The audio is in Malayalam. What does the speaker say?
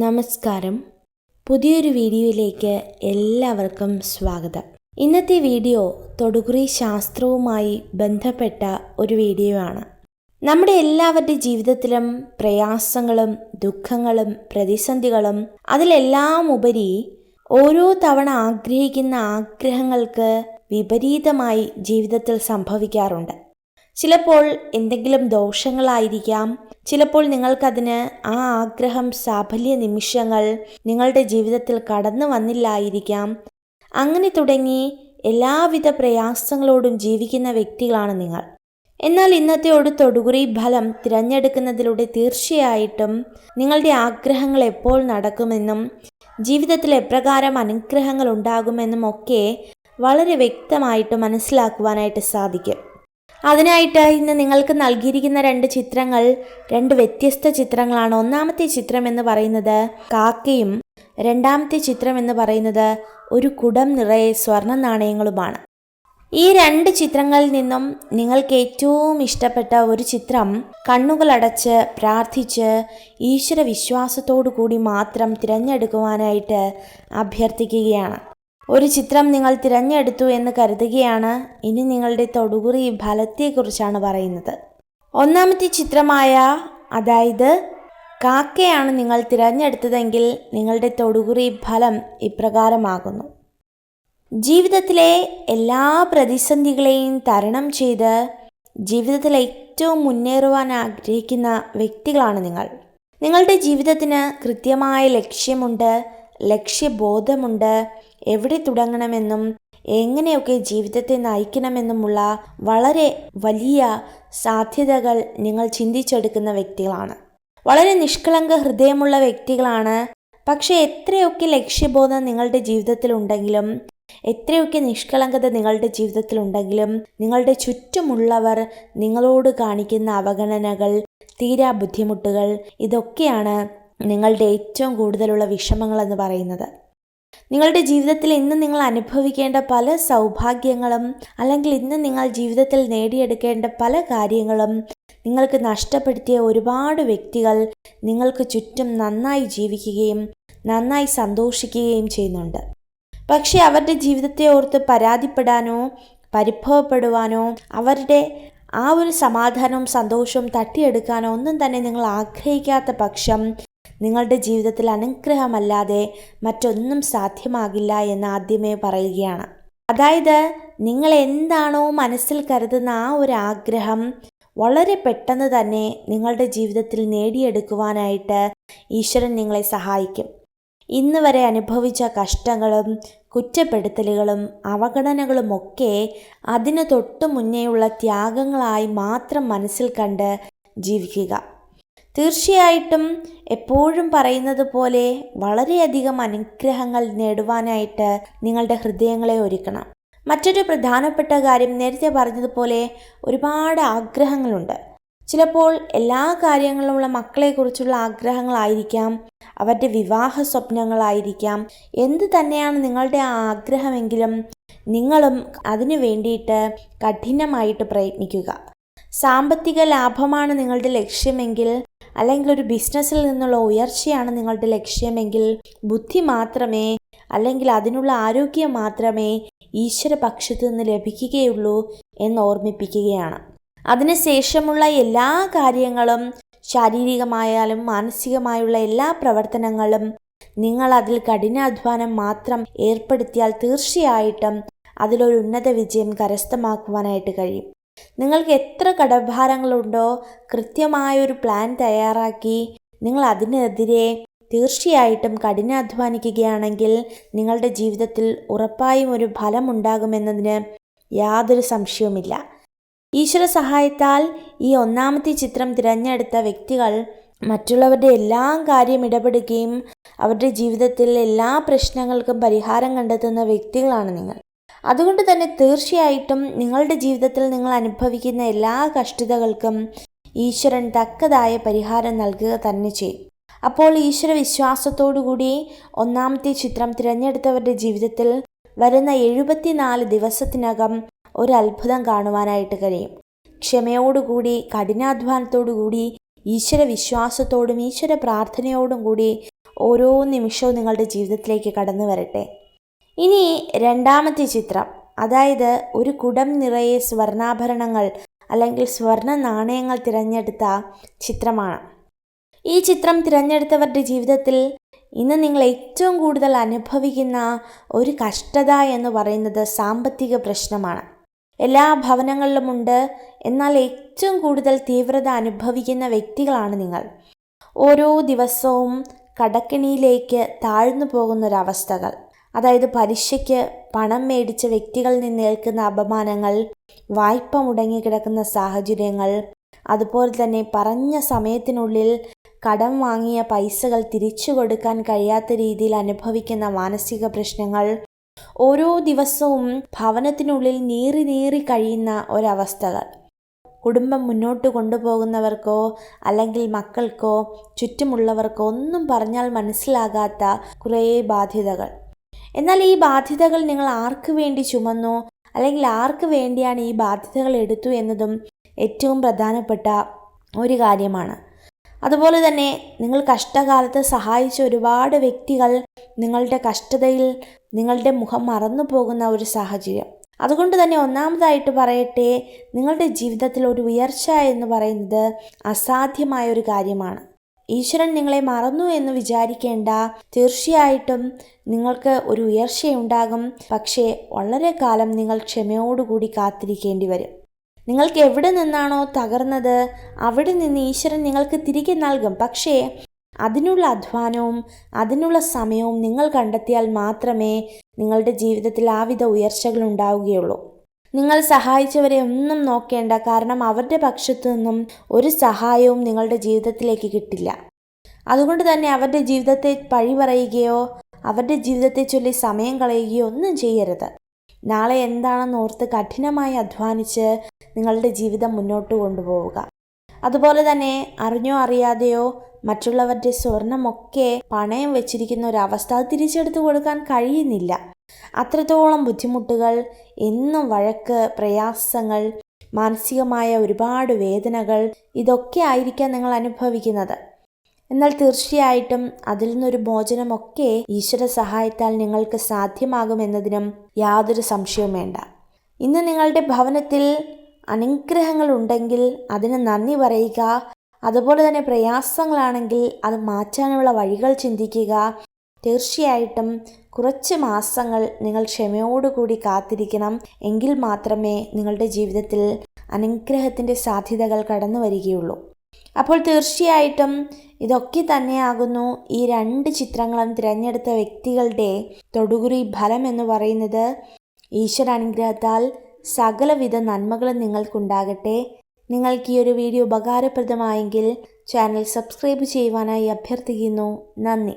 നമസ്കാരം. പുതിയൊരു വീഡിയോയിലേക്ക് എല്ലാവർക്കും സ്വാഗതം. ഇന്നത്തെ വീഡിയോ തൊടുകുറി ശാസ്ത്രവുമായി ബന്ധപ്പെട്ട ഒരു വീഡിയോ ആണ് നമ്മുടെ എല്ലാവരുടെ ജീവിതത്തിലും പ്രയാസങ്ങളും ദുഃഖങ്ങളും പ്രതിസന്ധികളും അതിലെല്ലാം ഉപരി ഓരോ തവണ ആഗ്രഹിക്കുന്ന ആഗ്രഹങ്ങൾക്ക് വിപരീതമായി ജീവിതത്തിൽ സംഭവിക്കാറുണ്ട്. ചിലപ്പോൾ എന്തെങ്കിലും ദോഷങ്ങളായിരിക്കാം. ചിലപ്പോൾ നിങ്ങൾക്കതിന് ആ ആഗ്രഹം സാഫല്യ നിമിഷങ്ങൾ നിങ്ങളുടെ ജീവിതത്തിൽ കടന്നു വന്നില്ലായിരിക്കാം. അങ്ങനെ തുടങ്ങി എല്ലാവിധ പ്രയാസങ്ങളോടും ജീവിക്കുന്ന വ്യക്തികളാണ് നിങ്ങൾ. എന്നാൽ ഇന്നത്തെ ഒരു തൊടുകുറി ഫലം തിരഞ്ഞെടുക്കുന്നതിലൂടെ തീർച്ചയായിട്ടും നിങ്ങളുടെ ആഗ്രഹങ്ങൾ എപ്പോൾ നടക്കുമെന്നും ജീവിതത്തിൽ എപ്രകാരം അനുഗ്രഹങ്ങൾ ഉണ്ടാകുമെന്നും ഒക്കെ വളരെ വ്യക്തമായിട്ട് മനസ്സിലാക്കുവാനായിട്ട് സാധിക്കും. അതിനായിട്ട് ഇന്ന് നിങ്ങൾക്ക് നൽകിയിരിക്കുന്ന രണ്ട് ചിത്രങ്ങൾ രണ്ട് വ്യത്യസ്ത ചിത്രങ്ങളാണ്. ഒന്നാമത്തെ ചിത്രം എന്ന് പറയുന്നത് കാക്കയും രണ്ടാമത്തെ ചിത്രം എന്ന് പറയുന്നത് ഒരു കുടം നിറയെ സ്വർണ നാണയങ്ങളുമാണ്. ഈ രണ്ട് ചിത്രങ്ങളിൽ നിന്നും നിങ്ങൾക്ക് ഏറ്റവും ഇഷ്ടപ്പെട്ട ഒരു ചിത്രം കണ്ണുകളടച്ച് പ്രാർത്ഥിച്ച് ഈശ്വര വിശ്വാസത്തോടു കൂടി മാത്രം തിരഞ്ഞെടുക്കുവാനായിട്ട് അഭ്യർത്ഥിക്കുകയാണ്. ഒരു ചിത്രം നിങ്ങൾ തിരഞ്ഞെടുത്തു എന്ന് കരുതുകയാണ്. ഇനി നിങ്ങളുടെ തൊടുകുറി ഫലത്തെക്കുറിച്ചാണ് പറയുന്നത്. ഒന്നാമത്തെ ചിത്രമായ അതായത് കാക്കയാണ് നിങ്ങൾ തിരഞ്ഞെടുത്തതെങ്കിൽ നിങ്ങളുടെ തൊടുകുറി ഫലം ഇപ്രകാരമാകുന്നു. ജീവിതത്തിലെ എല്ലാ പ്രതിസന്ധികളെയും തരണം ചെയ്ത് ജീവിതത്തിൽ ഏറ്റവും മുന്നേറുവാൻ ആഗ്രഹിക്കുന്ന വ്യക്തികളാണ് നിങ്ങൾ. നിങ്ങളുടെ ജീവിതത്തിന് കൃത്യമായ ലക്ഷ്യമുണ്ട്. ലക്ഷ്യബോധമുണ്ട്. എവിടെ തുടങ്ങണമെന്നും എങ്ങനെയൊക്കെ ജീവിതത്തെ നയിക്കണമെന്നുമുള്ള വളരെ വലിയ സാധ്യതകൾ നിങ്ങൾ ചിന്തിച്ചെടുക്കുന്ന വ്യക്തികളാണ്. വളരെ നിഷ്കളങ്ക ഹൃദയമുള്ള വ്യക്തികളാണ്. പക്ഷേ എത്രയൊക്കെ ലക്ഷ്യബോധം നിങ്ങളുടെ ജീവിതത്തിലുണ്ടെങ്കിലും എത്രയൊക്കെ നിഷ്കളങ്കത നിങ്ങളുടെ ജീവിതത്തിലുണ്ടെങ്കിലും നിങ്ങളുടെ ചുറ്റുമുള്ളവർ നിങ്ങളോട് കാണിക്കുന്ന അവഗണനകൾ തീരാ ബുദ്ധിമുട്ടുകൾ ഇതൊക്കെയാണ് നിങ്ങളുടെ ഏറ്റവും കൂടുതലുള്ള വിഷമങ്ങളെന്ന് പറയുന്നത്. നിങ്ങളുടെ ജീവിതത്തിൽ ഇന്ന് നിങ്ങൾ അനുഭവിക്കേണ്ട പല സൗഭാഗ്യങ്ങളും അല്ലെങ്കിൽ ഇന്ന് നിങ്ങൾ ജീവിതത്തിൽ നേടിയെടുക്കേണ്ട പല കാര്യങ്ങളും നിങ്ങൾക്ക് നഷ്ടപ്പെടുത്തിയ ഒരുപാട് വ്യക്തികൾ നിങ്ങൾക്ക് ചുറ്റും നന്നായി ജീവിക്കുകയും നന്നായി സന്തോഷിക്കുകയും ചെയ്യുന്നുണ്ട്. പക്ഷേ അവരുടെ ജീവിതത്തെ ഓർത്ത് പരാതിപ്പെടാനോ പരിഭവപ്പെടുവാനോ അവരുടെ ആ ഒരു സമാധാനവും സന്തോഷവും തട്ടിയെടുക്കാനോ ഒന്നും തന്നെ നിങ്ങൾ ആഗ്രഹിക്കാത്ത പക്ഷം നിങ്ങളുടെ ജീവിതത്തിൽ അനുഗ്രഹമല്ലാതെ മറ്റൊന്നും സാധ്യമാകില്ല എന്ന് ആദ്യമേ പറയുകയാണ്. അതായത് നിങ്ങൾ എന്താണോ മനസ്സിൽ കരുതുന്ന ആ ഒരു ആഗ്രഹം വളരെ പെട്ടെന്ന് തന്നെ നിങ്ങളുടെ ജീവിതത്തിൽ നേടിയെടുക്കുവാനായിട്ട് ഈശ്വരൻ നിങ്ങളെ സഹായിക്കും. ഇന്ന് വരെ അനുഭവിച്ച കഷ്ടങ്ങളും കുറ്റപ്പെടുത്തലുകളും അവഗണനകളുമൊക്കെ അതിന് തൊട്ടു മുന്നേയുള്ള ത്യാഗങ്ങളായി മാത്രം മനസ്സിൽ കണ്ട് ജീവിക്കുക. തീർച്ചയായിട്ടും എപ്പോഴും പറയുന്നത് പോലെ വളരെയധികം അനുഗ്രഹങ്ങൾ നേടുവാനായിട്ട് നിങ്ങളുടെ ഹൃദയങ്ങളെ ഒരുക്കണം. മറ്റൊരു പ്രധാനപ്പെട്ട കാര്യം നേരത്തെ പറഞ്ഞതുപോലെ ഒരുപാട് ആഗ്രഹങ്ങളുണ്ട്. ചിലപ്പോൾ എല്ലാ കാര്യങ്ങളുമുള്ള മക്കളെക്കുറിച്ചുള്ള ആഗ്രഹങ്ങളായിരിക്കാം അവരുടെ വിവാഹ സ്വപ്നങ്ങളായിരിക്കാം എന്ത് തന്നെയാണ് നിങ്ങളുടെ ആഗ്രഹമെങ്കിലും നിങ്ങളും അതിനു വേണ്ടിയിട്ട് കഠിനമായിട്ട് പ്രയത്നിക്കുക. സാമ്പത്തിക ലാഭമാണ് നിങ്ങളുടെ ലക്ഷ്യമെങ്കിൽ അല്ലെങ്കിൽ ഒരു ബിസിനസ്സിൽ നിന്നുള്ള ഉയർച്ചയാണ് നിങ്ങളുടെ ലക്ഷ്യമെങ്കിൽ ബുദ്ധി മാത്രമേ അല്ലെങ്കിൽ അതിനുള്ള ആരോഗ്യം മാത്രമേ ഈശ്വര പക്ഷത്തു നിന്ന് ലഭിക്കുകയുള്ളൂ എന്ന് ഓർമ്മിപ്പിക്കുകയാണ്. അതിനുശേഷമുള്ള എല്ലാ കാര്യങ്ങളും ശാരീരികമായാലും മാനസികമായുള്ള എല്ലാ പ്രവർത്തനങ്ങളും നിങ്ങൾ അതിൽ കഠിനാധ്വാനം മാത്രം ഏർപ്പെടുത്തിയാൽ തീർച്ചയായിട്ടും അതിലൊരു ഉന്നത വിജയം കരസ്ഥമാക്കുവാനായിട്ട് കഴിയും. നിങ്ങൾക്ക് എത്ര കടഭാരങ്ങളുണ്ടോ കൃത്യമായൊരു പ്ലാൻ തയ്യാറാക്കി നിങ്ങൾ അതിനെതിരെ തീർച്ചയായിട്ടും കഠിനാധ്വാനിക്കുകയാണെങ്കിൽ നിങ്ങളുടെ ജീവിതത്തിൽ ഉറപ്പായും ഒരു ഫലമുണ്ടാകുമെന്നതിന് യാതൊരു സംശയവുമില്ല. ഈശ്വര സഹായത്താൽ ഈ ഒന്നാമത്തെ ചിത്രം തിരഞ്ഞെടുത്ത വ്യക്തികൾ മറ്റുള്ളവരുടെ എല്ലാ കാര്യം ഇടപെടുകയും അവരുടെ ജീവിതത്തിലെ എല്ലാ പ്രശ്നങ്ങൾക്കും പരിഹാരം കണ്ടെത്തുന്ന വ്യക്തികളാണ് നിങ്ങൾ. അതുകൊണ്ട് തന്നെ തീർച്ചയായിട്ടും നിങ്ങളുടെ ജീവിതത്തിൽ നിങ്ങൾ അനുഭവിക്കുന്ന എല്ലാ കഷ്ടതകൾക്കും ഈശ്വരൻ തക്കതായ പരിഹാരം നൽകുക തന്നെ ചെയ്യും. അപ്പോൾ ഈശ്വര വിശ്വാസത്തോടുകൂടി ഒന്നാമത്തെ ചിത്രം തിരഞ്ഞെടുത്തവരുടെ ജീവിതത്തിൽ വരുന്ന എഴുപത്തിനാല് ദിവസത്തിനകം ഒരു അത്ഭുതം കാണുവാനായിട്ട് കഴിയും. ക്ഷമയോടുകൂടി കഠിനാധ്വാനത്തോടുകൂടി ഈശ്വര വിശ്വാസത്തോടും ഈശ്വര പ്രാർത്ഥനയോടും കൂടി ഓരോ നിമിഷവും നിങ്ങളുടെ ജീവിതത്തിലേക്ക് കടന്നു വരട്ടെ. ഇനി രണ്ടാമത്തെ ചിത്രം. അതായത് ഒരു കുടം നിറയെ സ്വർണാഭരണങ്ങൾ അല്ലെങ്കിൽ സ്വർണ നാണയങ്ങൾ തിരഞ്ഞെടുത്ത ചിത്രമാണ്. ഈ ചിത്രം തിരഞ്ഞെടുത്തവരുടെ ജീവിതത്തിൽ ഇന്ന് നിങ്ങൾ ഏറ്റവും കൂടുതൽ അനുഭവിക്കുന്ന ഒരു കഷ്ടത എന്ന് പറയുന്നത് സാമ്പത്തിക പ്രശ്നമാണ്. എല്ലാ ഭവനങ്ങളിലുമുണ്ട് എന്നാൽ ഏറ്റവും കൂടുതൽ തീവ്രത അനുഭവിക്കുന്ന വ്യക്തികളാണ് നിങ്ങൾ. ഓരോ ദിവസവും കടക്കിണിയിലേക്ക് താഴ്ന്നു പോകുന്നൊരവസ്ഥകൾ അതായത് പലിശയ്ക്ക് പണം മേടിച്ച വ്യക്തികളിൽ നിന്ന് ഏൽക്കുന്ന അപമാനങ്ങൾ വായ്പ മുടങ്ങിക്കിടക്കുന്ന സാഹചര്യങ്ങൾ അതുപോലെ തന്നെ പറഞ്ഞ സമയത്തിനുള്ളിൽ കടം വാങ്ങിയ പൈസകൾ തിരിച്ചു കൊടുക്കാൻ കഴിയാത്ത രീതിയിൽ അനുഭവിക്കുന്ന മാനസിക പ്രശ്നങ്ങൾ ഓരോ ദിവസവും ഭവനത്തിനുള്ളിൽ നീറി നീറി കഴിയുന്ന ഒരവസ്ഥകൾ. കുടുംബം മുന്നോട്ട് കൊണ്ടുപോകുന്നവർക്കോ അല്ലെങ്കിൽ മക്കൾക്കോ ചുറ്റുമുള്ളവർക്കോ ഒന്നും പറഞ്ഞാൽ മനസ്സിലാകാത്ത കുറേ ബാധ്യതകൾ. എന്നാൽ ഈ ബാധ്യതകൾ നിങ്ങൾ ആർക്ക് വേണ്ടി ചുമന്നു? അല്ലെങ്കിൽ ആർക്ക് വേണ്ടിയാണ് ഈ ബാധ്യതകൾ എടുത്തു എന്നതും ഏറ്റവും പ്രധാനപ്പെട്ട ഒരു കാര്യമാണ്. അതുപോലെ തന്നെ നിങ്ങൾ കഷ്ടകാലത്ത് സഹായിച്ച ഒരുപാട് വ്യക്തികൾ നിങ്ങളുടെ കഷ്ടതയിൽ നിങ്ങളുടെ മുഖം മറന്നു പോകുന്ന ഒരു സാഹചര്യം. അതുകൊണ്ട് തന്നെ ഒന്നാമതായിട്ട് പറയട്ടെ നിങ്ങളുടെ ജീവിതത്തിൽ ഒരു ഉയർച്ച എന്ന് പറയുന്നത് അസാധ്യമായ ഒരു കാര്യമാണ്. ഈശ്വരൻ നിങ്ങളെ മറന്നു എന്ന് വിചാരിക്കേണ്ട. തീർച്ചയായിട്ടും നിങ്ങൾക്ക് ഒരു ഉയർച്ചയുണ്ടാകും. പക്ഷേ വളരെ കാലം നിങ്ങൾ ക്ഷമയോടുകൂടി കാത്തിരിക്കേണ്ടി വരും. നിങ്ങൾക്ക് എവിടെ നിന്നാണോ തകർന്നത് അവിടെ നിന്ന് ഈശ്വരൻ നിങ്ങൾക്ക് തിരികെ നൽകും. പക്ഷേ അതിനുള്ള അധ്വാനവും അതിനുള്ള സമയവും നിങ്ങൾ കണ്ടെത്തിയാൽ മാത്രമേ നിങ്ങളുടെ ജീവിതത്തിൽ ആവിധ ഉയർച്ചകൾ ഉണ്ടാവുകയുള്ളൂ. നിങ്ങൾ സഹായിച്ചവരെ ഒന്നും നോക്കേണ്ട കാരണം അവരുടെ പക്ഷത്തു നിന്നും ഒരു സഹായവും നിങ്ങളുടെ ജീവിതത്തിലേക്ക് കിട്ടില്ല. അതുകൊണ്ട് തന്നെ അവരുടെ ജീവിതത്തെ പഴി പറയുകയോ അവരുടെ ജീവിതത്തെ ചൊല്ലി സമയം കളയുകയോ ഒന്നും ചെയ്യരുത്. നാളെ എന്താണെന്ന് ഓർത്ത് കഠിനമായി അധ്വാനിച്ച് നിങ്ങളുടെ ജീവിതം മുന്നോട്ട് കൊണ്ടുപോവുക. അതുപോലെ തന്നെ അറിഞ്ഞോ അറിയാതെയോ മറ്റുള്ളവരുടെ സ്വർണമൊക്കെ പണയം വെച്ചിരിക്കുന്ന ഒരവസ്ഥ തിരിച്ചെടുത്തു കൊടുക്കാൻ കഴിയുന്നില്ല. അത്രത്തോളം ബുദ്ധിമുട്ടുകൾ എന്നും വഴക്ക് പ്രയാസങ്ങൾ മാനസികമായ ഒരുപാട് വേദനകൾ ഇതൊക്കെ ആയിരിക്കാം നിങ്ങൾ അനുഭവിക്കുന്നത്. എന്നാൽ തീർച്ചയായിട്ടും അതിൽ നിന്നൊരു മോചനമൊക്കെ ഈശ്വര സഹായത്താൽ നിങ്ങൾക്ക് സാധ്യമാകുമെന്നതിനും യാതൊരു സംശയവും വേണ്ട. ഇന്ന് നിങ്ങളുടെ ഭവനത്തിൽ അനുഗ്രഹങ്ങൾ ഉണ്ടെങ്കിൽ അതിന് നന്ദി പറയുക അതുപോലെ തന്നെ പ്രയാസങ്ങളാണെങ്കിൽ അത് മാറ്റാനുള്ള വഴികൾ ചിന്തിക്കുക തീർച്ചയായിട്ടും കുറച്ച് മാസങ്ങൾ നിങ്ങൾ ക്ഷമയോടുകൂടി കാത്തിരിക്കണം. എങ്കിൽ മാത്രമേ നിങ്ങളുടെ ജീവിതത്തിൽ അനുഗ്രഹത്തിന്റെ സാധ്യതകൾ കടന്നു വരികയുള്ളൂ. അപ്പോൾ തീർച്ചയായിട്ടും ഇതൊക്കെ തന്നെയാകുന്നു ഈ രണ്ട് ചിത്രങ്ങളും തിരഞ്ഞെടുത്ത വ്യക്തികളുടെ തൊടുകുറി ഫലം എന്ന് പറയുന്നത് ഈശ്വരാനുഗ്രഹത്താൽ സകലവിധ നന്മകളും നിങ്ങൾക്കുണ്ടാകട്ടെ. നിങ്ങൾക്ക് ഈ ഒരു വീഡിയോ ഉപകാരപ്രദമായെങ്കിൽ ചാനൽ സബ്സ്ക്രൈബ് ചെയ്യുവാനായി അഭ്യർത്ഥിക്കുന്നു. നന്ദി.